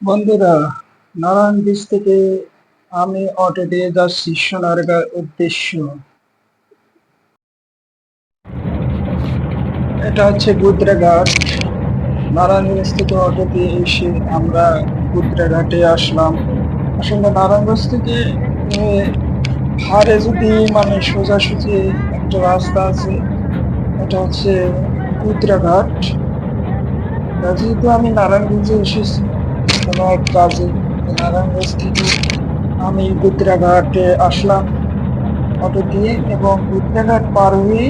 বন্ধুরা নারায়ণগঞ্জ থেকে আমি অটো দিয়ে যাচ্ছি সোনারগাঁ উদ্দেশ্য। এটা হচ্ছে গুদ্রাঘাট নারায়ণগঞ্জ থেকে অটো দিয়ে এসে আমরা গুদ্রাঘাটে আসলাম। আসলে নারায়ণগঞ্জ থেকে হারে যদি মানে সোজাসুজি একটা রাস্তা আছে, এটা হচ্ছে গুদ্রাঘাট যেহেতু আমি নারায়ণগঞ্জে এসেছি কোনো কাজে নারায়ণগঞ্জ থেকে আমি গুদ্রাঘাটে আসলাম। অটো দিয়ে এবং গুদ্রাঘাট পার হয়ে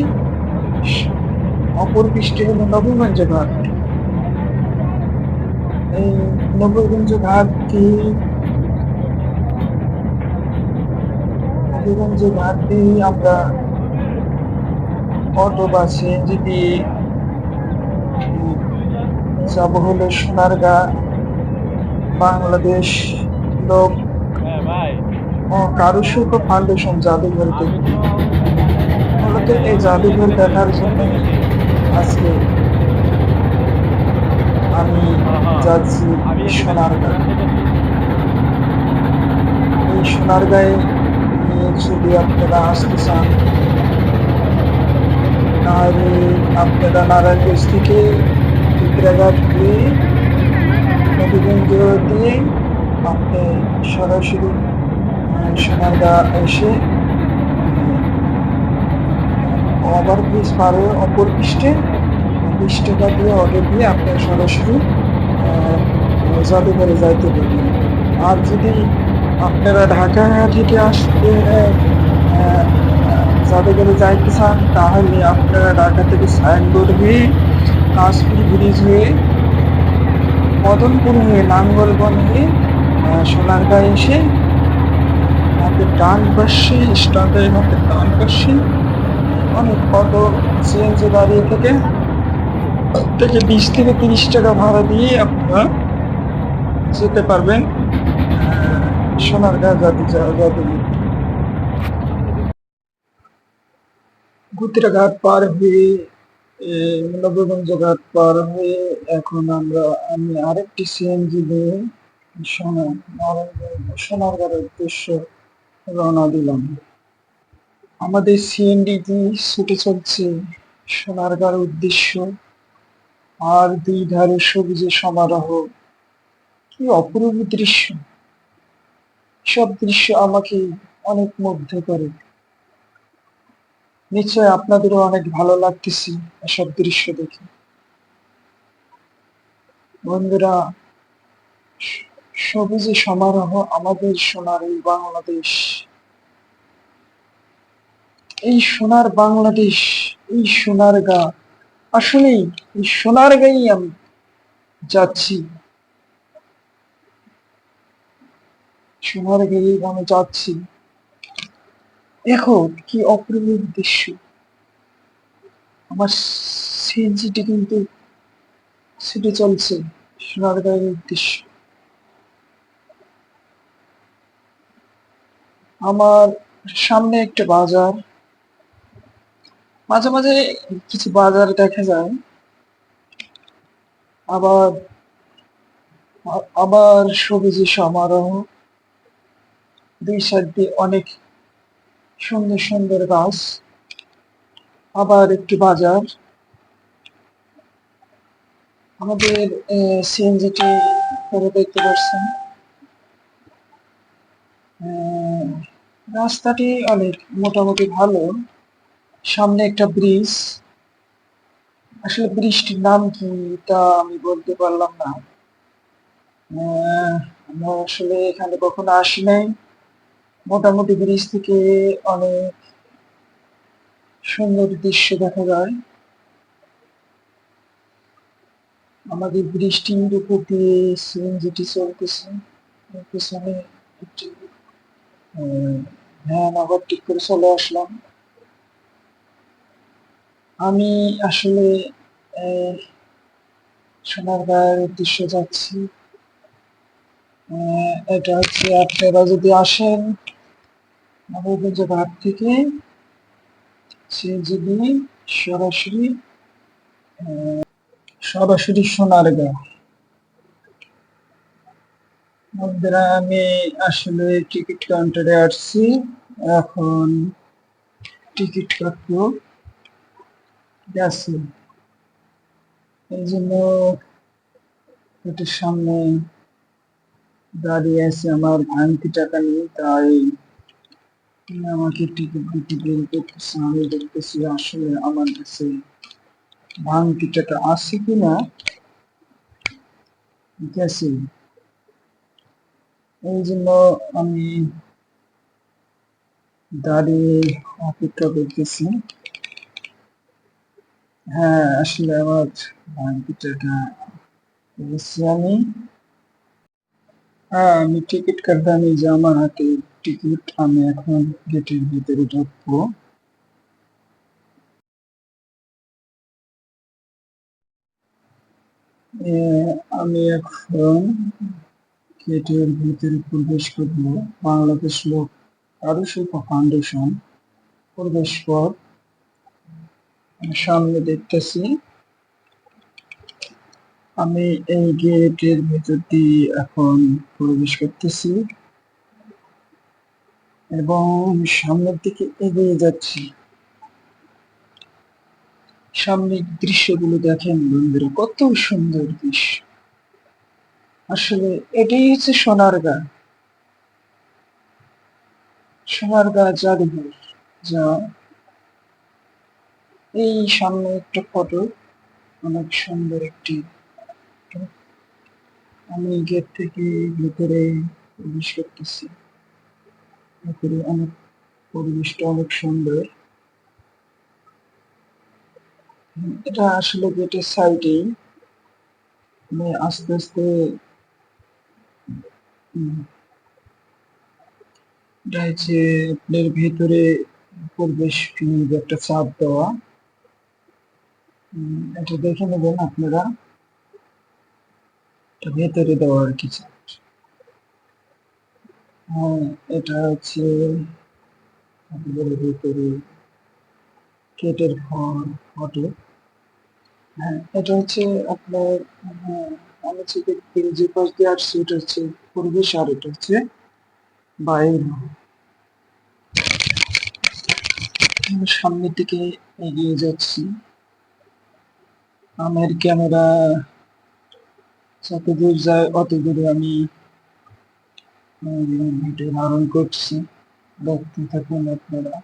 অপর পৃষ্ঠে হলো নবগঞ্জ ঘাট। এই নবগঞ্জ ঘাট দিয়ে নবগঞ্জ ঘাট দিয়ে আমরা অটো বা সিএনজি দিয়ে যাব হলো সোনারগাঁ। বাংলাদেশ লোক হ্যাঁ ভাই। ও কারুশিল্প ফাউন্ডেশন জাদুঘর মূলত এই জাদুঘর দেখার জন্য আজকে আমি যাচ্ছি সোনারগাঁ এই সোনারগাঁয়ে নিয়ে যদি আপনারা আসতে চান তাহলে আপনারা নারায়ণগঞ্জ থেকে চিত্রাঘাট নদীগঞ্জ দিয়ে আপনি সরাসরি সোনারগাঁ এসে ওভার ব্রিজ পার হয়ে অপর পৃষ্ঠে বিশ দিয়ে অটো দিয়ে আপনি সরাসরি জাদুঘরে যাইতে পারবেন। আর যদি আপনারা ঢাকা থেকে আসতে জাদুঘরে যাইতে চান, তাহলে আপনারা ঢাকা থেকে সাইনবোর্ড হয়ে কাশপুর ব্রিজ হয়ে মদনপুর হয়ে নাঙ্গলবন হয়ে আহ, সোনারগাঁ এসে আমাদের ডান পাশে স্ট্যান্ডের মধ্যে ডান পাশে অনেক অটো সিএনজি দাঁড়িয়ে থেকে থেকে বিশ থেকে তিরিশ টাকা ভাড়া দিয়ে আপনারা যেতে পারবেন সোনারগাঁ জাতি জাতি গুতিরা ঘাট পার হয়ে নবগঞ্জ ঘাট পার হয়ে এখন আমরা, আমি আরেকটি সিএনজি নিয়ে সোনা নারায়ণগঞ্জ সোনারগাঁয়ের উদ্দেশ্য রওনা দিলাম। আমাদের সিএনডিটি ছুটে চলছে সোনারগাঁর উদ্দেশ্য। আর দুই ধারে সবুজে সমারোহ। কি অপূর্ব দৃশ্য। সব দৃশ্য আমাকে অনেক মুগ্ধ করে। নিশ্চয় আপনাদেরও অনেক ভালো লাগতেছে এসব দৃশ্য দেখে। বন্ধুরা, সবুজে সমারোহ আমাদের সোনার এই বাংলাদেশ। এই সোনার বাংলাদেশ, এই সোনার গা, আসলেই এই সোনার গাই আমি যাচ্ছি। সোনার গাই আমি যাচ্ছি। এখন কি অপূর্ব দৃশ্য। আমার সিএনজিটি কিন্তু ছুটে চলছে সোনার গায়ের উদ্দেশ্য। আমার সামনে একটা বাজার। মাঝে মাঝে কিছু বাজার দেখা যায়। আবার আবার সবুজে সমারোহ। দুই সাইড দিয়ে অনেক সুন্দর সুন্দর গাছ। আবার একটি বাজার। আমাদের সিএনজিটি করে দেখতে পাচ্ছেন রাস্তাটি অনেক মোটামুটি ভালো। সামনে একটা ব্রিজ। আসলে ব্রিজটির নাম কি তা আমি বলতে পারলাম না। আমরা আসলে এখানে কখনো আসি নাই মোটামুটি ব্রিজ থেকে অনেক সুন্দর দৃশ্য দেখা যায়। আমাদের বৃষ্টির উপর দিয়ে সিএনজিটি চলতেছে। পেছনে একটি ভ্যান ওভারটেক করে চলে আসলাম। আমি আসলে সোনারগাঁয়ের উদ্দেশ্যে যাচ্ছি। এটা হচ্ছে আপনারা যদি আসেন নবগঞ্জ ঘাট থেকে সিএনজি নিয়ে সরাসরি সরাসরি সোনারগাঁ বন্ধুরা, আমি আসলে টিকিট কাউন্টারে আসছি। এখন টিকিট কাটবো। গেছি এই জন্য এটার সামনে দাঁড়িয়ে আছে আমার ভাঙতি টাকা নেই তাই আমাকে টিকিট দিতে দেরি করতেছে আমি দেখতেছি, আসলে আমার কাছে ভাঙতি টাকা আছে কিনা? গেছে এই জন্য আমি দাঁড়িয়ে অপেক্ষা করতেছি। হ্যাঁ আসলে আমার ভাঙতি টাকা আমি। হ্যাঁ আমি টিকিট এই যে আমার হাতে টিকিট আমি এখন গেটের ভিতরে ঢুকবো। আমি এখন গেটের ভিতরে প্রবেশ করব। বাংলাদেশ লোক কারুশিল্প ফাউন্ডেশন প্রবেশ আমি সামনে দেখতেছি। আমি এই গেটের ভিতর দিয়ে এখন প্রবেশ করতেছি। এবং সামনের দিকে এগিয়ে যাচ্ছি। সামনের দৃশ্যগুলো দেখেন বন্ধুরা, কত সুন্দর দৃশ্য। আসলে এটাই হচ্ছে সোনারগাঁ সোনারগাঁ জাদুঘর, যা এই সামনে একটা ফটো, অনেক সুন্দর একটি আমি গেট থেকে ভিতরে প্রবেশ করতেছি। ভিতরে অনেক পরিবেশটা অনেক সুন্দর। এটা আসলে গেটের সাইডেই মানে আস্তে আস্তে এটা হচ্ছে আপনার ভেতরে পরিবেশ একটা চাপ দেওয়া। এটা দেখে নেবেন আপনারা। ভেতরে দেওয়া আর কি চাপ। হ্যাঁ এটা হচ্ছে কেটের ফটো হ্যাঁ এটা হচ্ছে আপনার হ্যাঁ, আমি যে পাশ দিয়ে আসছি এটা হচ্ছে পরিবেশ আর এটা হচ্ছে বাইরে। সামনের দিকে এগিয়ে যাচ্ছি। আমার ক্যামেরা যত দূর যায় অত দূরে আমি ধারণ করছি। দেখতে থাকুন আপনারা।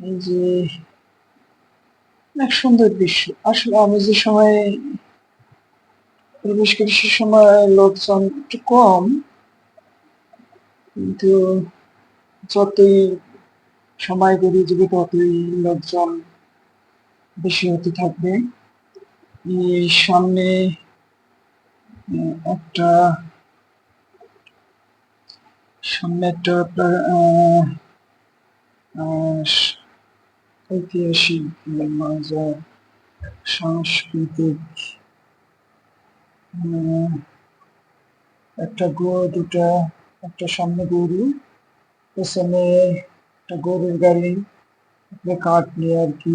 এই যে অনেক সুন্দর দৃশ্য। আসলে আমি যে সময় প্রবেশ করি, সে সময় লোকজন একটু কম। কিন্তু যতই সময় গড়িয়ে যাবে, ততই লোকজন বেশি হতে থাকবে। সামনে একটা সামনে একটা আপনার ঐতিহাসিক মজা সাংস্কৃতিক একটা গরু, দুটা, একটা সামনে গরু, পেছনে একটা গরুর গাড়ি কাঠ নিয়ে আর কি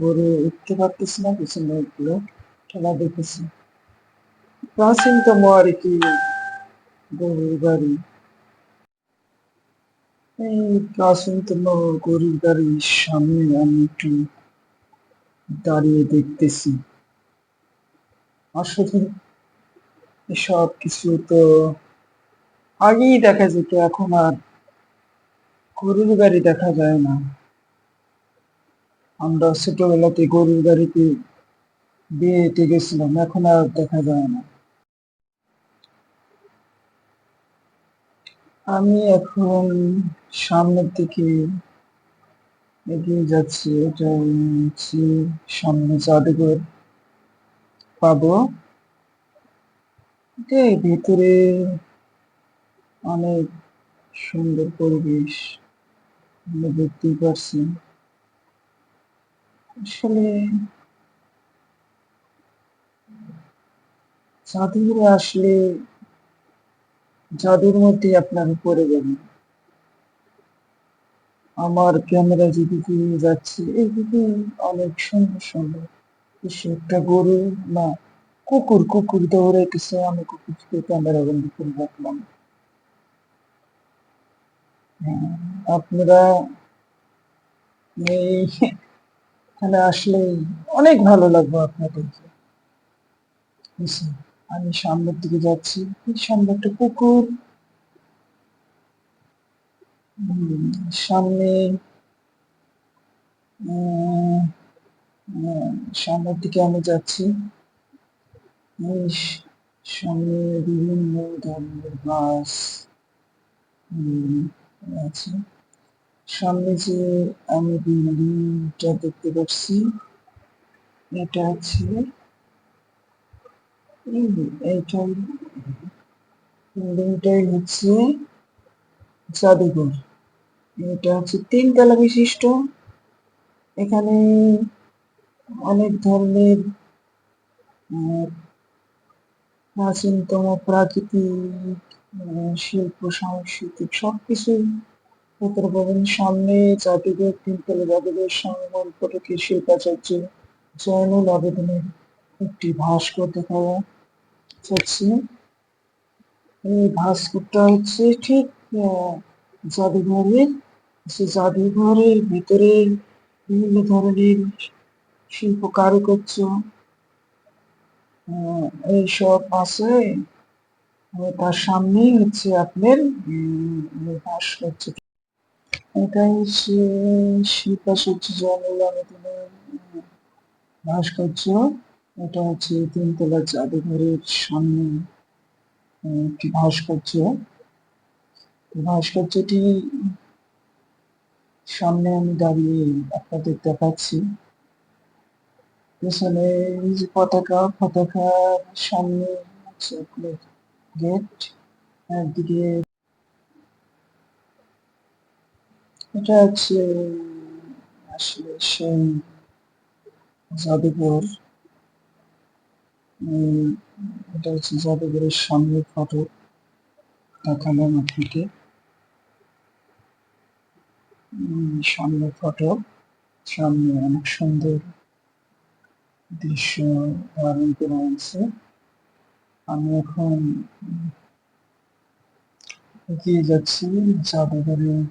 গরু উঠতে পারতেছি না, পেছনে খেলা দেখতেছি। প্রাচীনতম আর কি গরুর গাড়ি এই প্রাচীনতম গরুর গাড়ির সামনে আমি একটু দাঁড়িয়ে দেখতেছি। আসলে এসব কিছু তো আগেই দেখা যেত, এখন আর গরুর গাড়ি দেখা যায় না। আমরা ছোটবেলাতে গরুর গাড়িতে বিয়েতে গেছিলাম, এখন আর দেখা যায় না। আমি এখন সামনের দিকে এগিয়ে যাচ্ছি এটা হচ্ছে সামনে জাদুঘর। পাবো। এই ভিতরে অনেক সুন্দর পরিবেশ আমরা দেখতেই পারছি। আসলে জাদুঘরে আসলে জাদুর মধ্যে আপনার পড়ে যাবেন আমার ক্যামেরা যেদিকে যাচ্ছে এইদিকে অনেক সুন্দর সুন্দর দৃশ্য। একটা গরু না কুকুর কুকুর দৌড়াইতেছে আমি কুকুরকে ক্যামেরা বন্দি করে রাখলাম হ্যাঁ, আপনারা এই এখানে আসলে অনেক ভালো লাগবে আপনাদেরকে বুঝছেন? আমি সামনের দিকে যাচ্ছি। সামনে একটা পুকুর। সামনে সামনের দিকে আমি যাচ্ছি। সামনে বিভিন্ন ধরনের বাস আছে। সামনে যে আমি বিল্ডিংটা দেখতে পাচ্ছি, এটা এই- এইটাই। বিল্ডিংটাই হচ্ছে জাদুঘর। এটা হচ্ছে তিনতলা বিশিষ্ট। এখানে অনেক ধরনের প্রাচীনতম প্রাকৃতিক শিল্প, সাংস্কৃতিক সবকিছু ভেতরে পাবেন। সামনে জাদুঘর তিনতলা জাদুঘর সংগম ফটকের শিল্পাচার্য জয়নুল আবেদনের একটি ভাস্কর দেখা যাচ্ছে এই ভাস্করটা হচ্ছে ঠিক জাদুঘরের, সে জাদুঘরের ভিতরে বিভিন্ন ধরনের শিল্প কারুকার্য এইসব আছে তার সামনেই হচ্ছে আপনার ভাস্কর্য। এটা হচ্ছে শিল্পাচার্য জয়নুল ভাস্কর্য। এটা হচ্ছে তিনতলা জাদুঘরের সামনে একটি ভাস্কর্য। ভাস্কর্যটি সামনে আমি দাঁড়িয়ে আপনাদের দেখাচ্ছি। পেছনে যে পতাকা পতাকার সামনে হচ্ছে গেট, একদিকে এটা হচ্ছে আসলে সেই জাদুঘর এটা হচ্ছে জাদুঘরের সামনে ফটো। দেখালাম আপনাকে। উম, সামনে ফটো। সামনে অনেক সুন্দর দৃশ্য ধারণ করা হয়েছে। আমি এখন এগিয়ে যাচ্ছি জাদুঘরের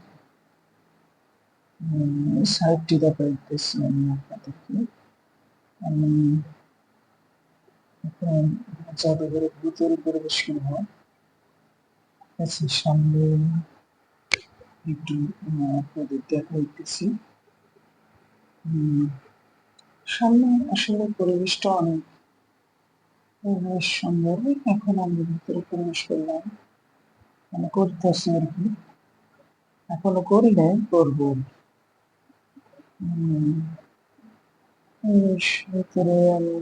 সাইডটি দেখাইতেছি আমি আপনাদেরকে। আমি জাদুঘরের ভিতরে প্রবেশ করব আচ্ছা সামনে একটু আপনাদের উম, সামনে আসলে পরিবেশটা অনেক সুন্দর এখন আমি ভিতরে প্রবেশ করলাম মানে করতেছি আর কি এখনও করি নাই করব ভিতরে আমি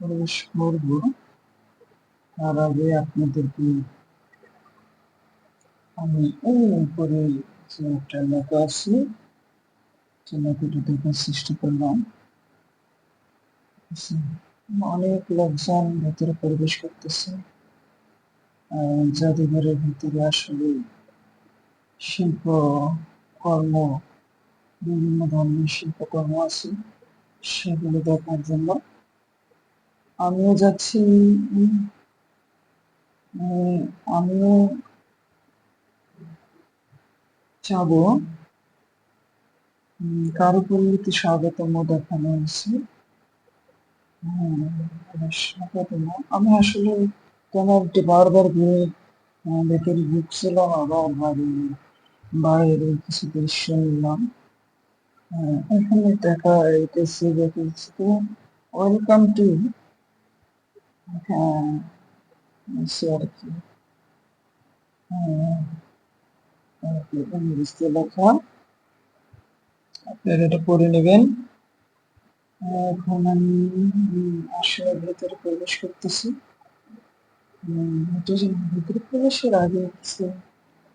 প্রবেশ করব তার আগে আপনাদেরকে আমি এই উপরে যে একটা নৌকা আছে যে নৌকাটা দেখার চেষ্টা করলাম অনেক লোকজন ভেতরে প্রবেশ করতেছে। জাদুঘরের ভিতরে আসলে শিল্প, কর্ম, বিভিন্ন ধরনের শিল্পকর্ম আছে সেগুলো দেখার জন্য। আমিও যাচ্ছি। আমিও যাব। কারুপল্লীতে স্বাগতম দেখানো হয়েছে। হম, স্বাগতম। আমি আসলে ক্যামেরাটি বারবার ঘুরে ভেতরে ঢুকছিলাম আবার বাইরে বাইরে কিছু দৃশ্য নিলাম। এখানে দেখা যাইতেছে দেখেছি ওয়েলকাম টু হ্যাঁ আর কি কি, লেখা আপনারা এটা পড়ে নেবেন এখন আমি আসলে ভেতরে প্রবেশ করতেছি ভেতরে প্রবেশের আগে কিছু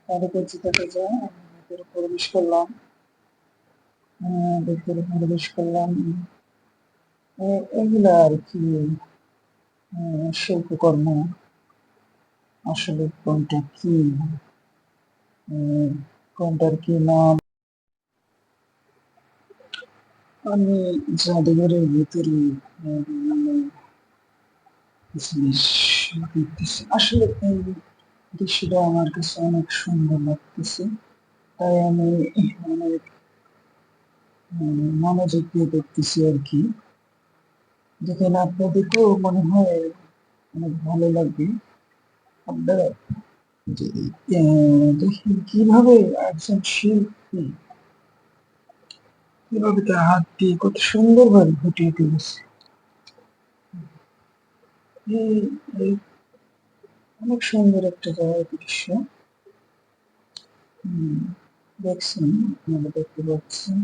কারুকার্য দেখা যায় আমি ভেতরে প্রবেশ করলাম ভেতরে প্রবেশ করলাম। এগুলা আর কি শিল্পকর্ম। আসলে কোনটা কি? কোনটার কি নাম আমি জাদুঘরের ভিতরে আসলে এই দৃশ্যটা আমার কাছে অনেক সুন্দর লাগতেছে। তাই আমি অনেক মনোযোগ দিয়ে দেখতেছি আর কি। যেখানে আপনাদেরকেও মনে হয় অনেক ভালো লাগবে। আপনারা দেখেন কীভাবে একজন শিল্পী কীভাবে তার হাত দিয়ে কত সুন্দরভাবে ফুটিয়ে তুলেছে। অনেক সুন্দর একটা জায়গার দৃশ্য। দেখছেন, আপনারা দেখতে পাচ্ছেন।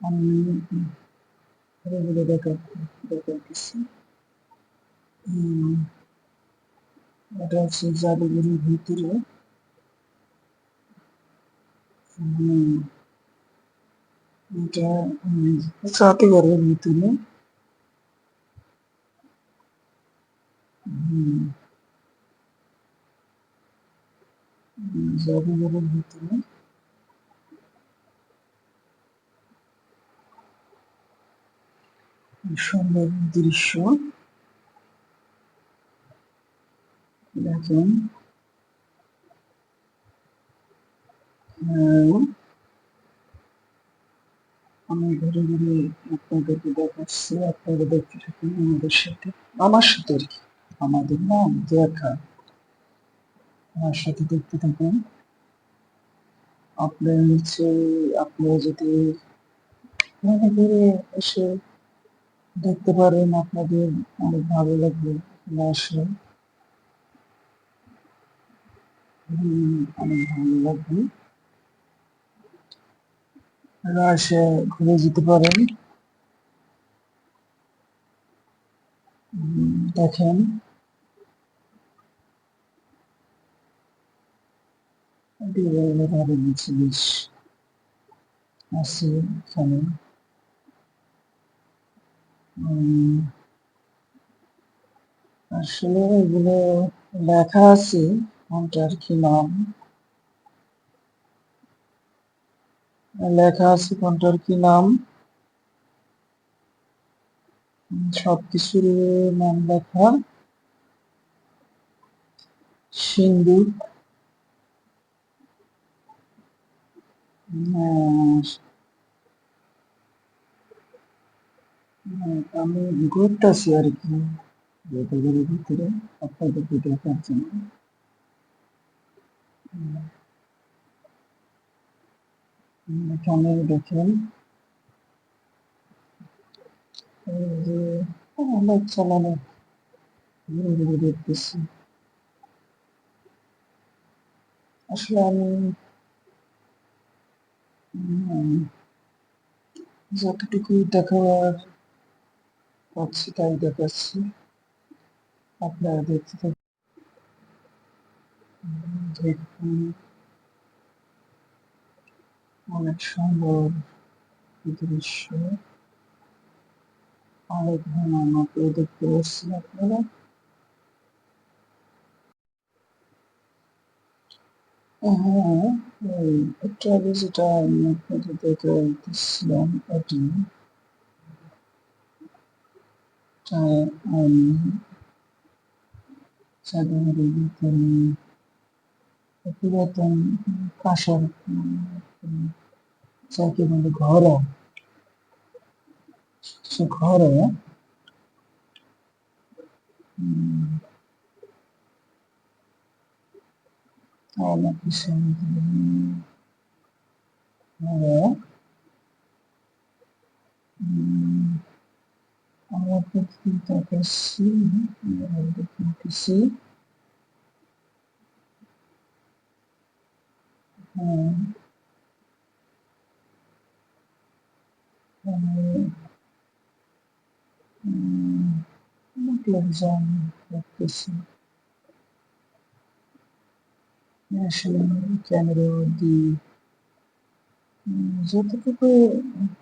আমি এটা হচ্ছে জাদুঘরের ভিতরে এটা জাদুঘরের ভিতরে জাদুঘরের ভিতরে সুন্দর দৃশ্য দেখেন আহ, আমি ঘুরে ঘুরে আপনাদেরকে দেখাচ্ছি আপনারা দেখতে থাকুন আমাদের সাথে আমার সাথে আর কি আমাদের নাম দেখা আমার সাথে দেখতে থাকুন আপনার হচ্ছে আপনারা যদি ঘুরে ঘুরে এসে দেখতে পারেন, আপনাদের অনেক ভালো লাগবে আসলে। অনেক ভালো লাগবে। এসে ঘুরে যেতে পারেন। দেখেন। ধরনের জিনিস আছে, এখানে। আসলে এগুলো লেখা আছে কোনটার কি নাম। লেখা আছে কোনটার কি নাম। সবকিছুর নাম লেখা। সিন্ধু আমি ঘুরতেছি আর কি। ভিতরে দেখার জন্য উম, এখানে দেখেন। যে অনেক চালানো ঘুরে ঘুরে দেখতেছি। আসলে আমি উম, যতটুকু দেখার পাচ্ছি তাই দেখাচ্ছি আপনারা দেখতে থাকুন। অনেক সুন্দর দৃশ্য। অনেক আমাকে দেখতে পাচ্ছি আপনারা। হ্যাঁ একটু আগে যেটা আমি আপনাদের দেখাইতেছিলাম এটি আমি জাদুঘরের ভিতরে পুরাতন কাঁসার উম, যাকে বলে ঘরো সে ঘরে উম, অনেক কিছু ঘরে উম, আমরা পৃথিবী দেখাচ্ছি দেখাচ্ছি হ্যাঁ আমি, উম, অনেক লোকজন দেখতেছি আসলে ক্যামেরা দিয়ে উম, যতটুকু উম, দর্শনার্থী বাদে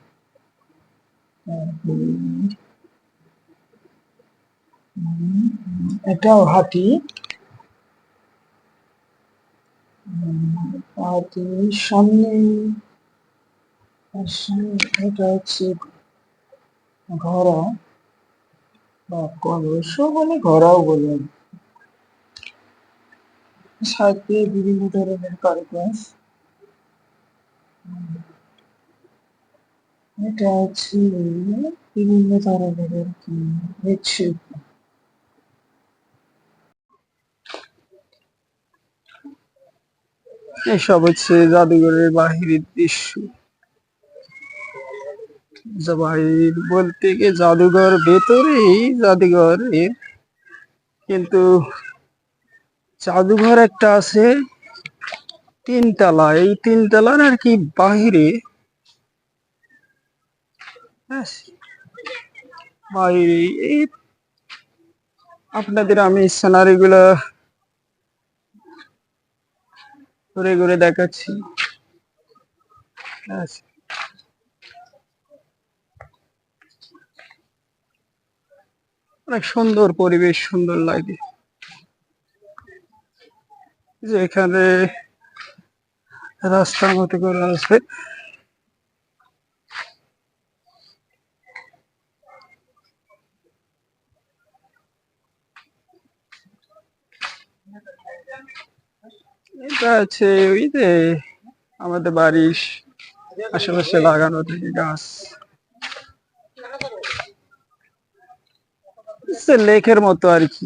এটাও হাতি। সামনে সামনে এটা হচ্ছে ঘোড়া বা কলসও বলে ঘোড়াও বলে। সাথে বিভিন্ন ধরনের কারুকাজ এটা হচ্ছে বিভিন্ন ধরনের আর এসব হচ্ছে জাদুঘরের বাহিরের দৃশ্য। বাহির বলতে গিয়ে জাদুঘর ভেতরেই জাদুঘরের কিন্তু জাদুঘর একটা আছে তিনতলা। এই তিনতলার আর কি বাহিরে এই আপনাদের আমি সিনারি গুলা ঘুরে ঘুরে দেখাচ্ছি। অনেক সুন্দর পরিবেশ, সুন্দর লাগে। যে এখানে রাস্তার মতো করে আছে। এটা আছে ওই যে আমাদের বাড়ির আশেপাশে লাগানো থেকে গাছ। সে লেকের মতো আর কি।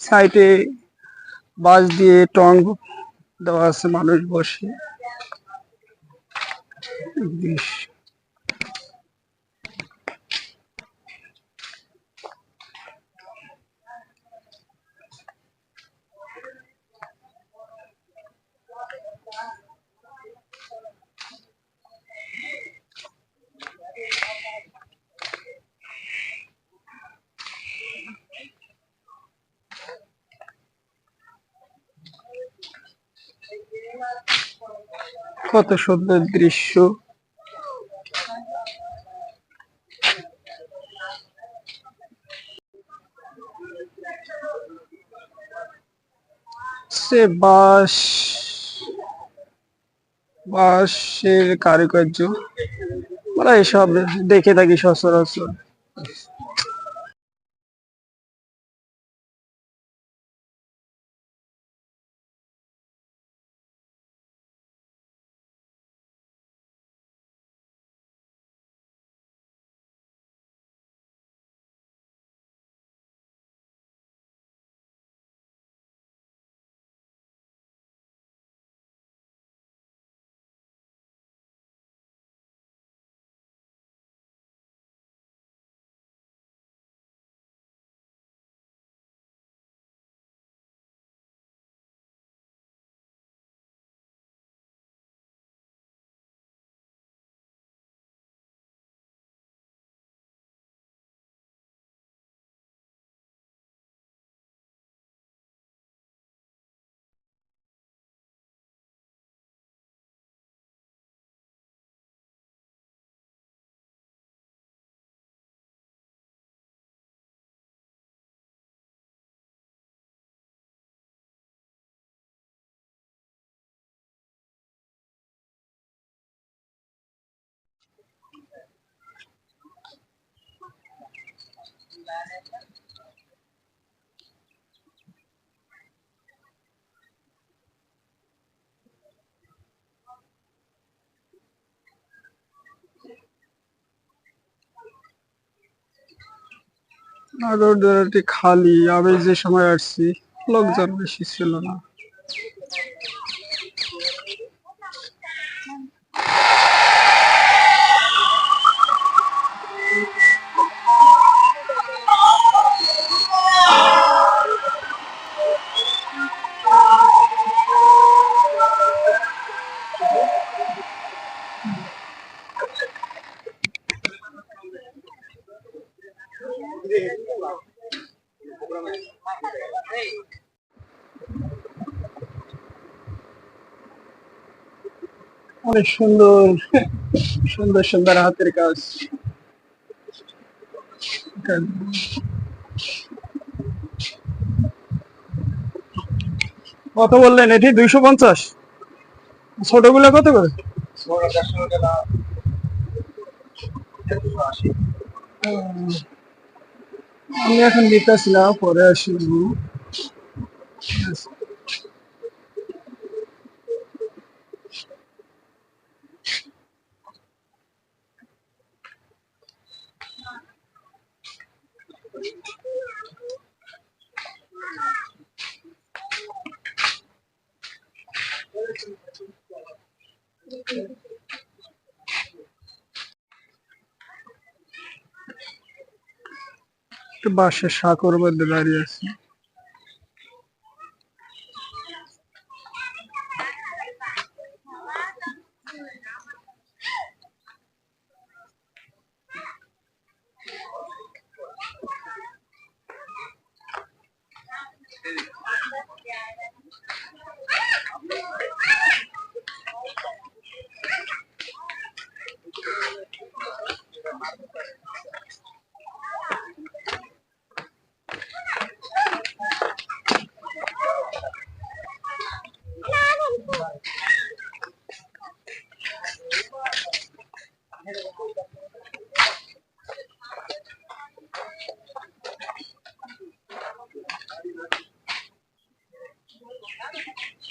সাইডে বাঁশ দিয়ে টং দেওয়া আছে মানুষ বসে। কত সুন্দর দৃশ্য। সে বাঁশ বাঁশের কারুকার্য। আমরা এসব দেখে থাকি সচরাচর। আগরদোলাটি খালি আমি যে সময় আসছি লোকজন বেশি ছিল না। অনেক সুন্দর সুন্দর সুন্দর হাতের কাজ। কত বললেন? এটি দুইশো পঞ্চাশ। ছোটগুলো কত করে? ছোট আমি এখন দিতেছি না পরে আসব একটু বাঁশের সাঁকোর মধ্যে দাঁড়িয়ে আছি।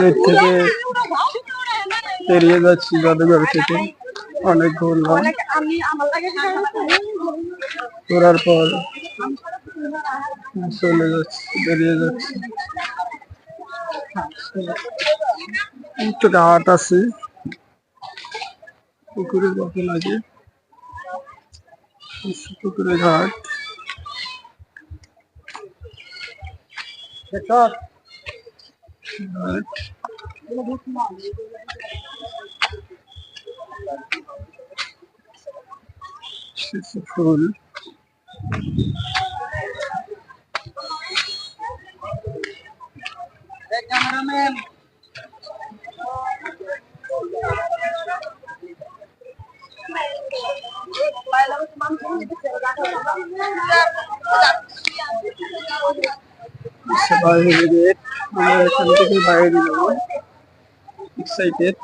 গেট থেকে বেরিয়ে যাচ্ছি জাদুঘর থেকে। অনেক ঘুরলাম ঘোরার পর চলে যাচ্ছি বেরিয়ে যাচ্ছি। একটু ঘাট আছে। পুকুরের মতন আছে পুকুরের ঘাট Evet. İşte sıfır olur. kameraman. Bayramı tamam. সবার হেভি আমরা এখান থেকে বাইরে যাব। এক্সাইটেড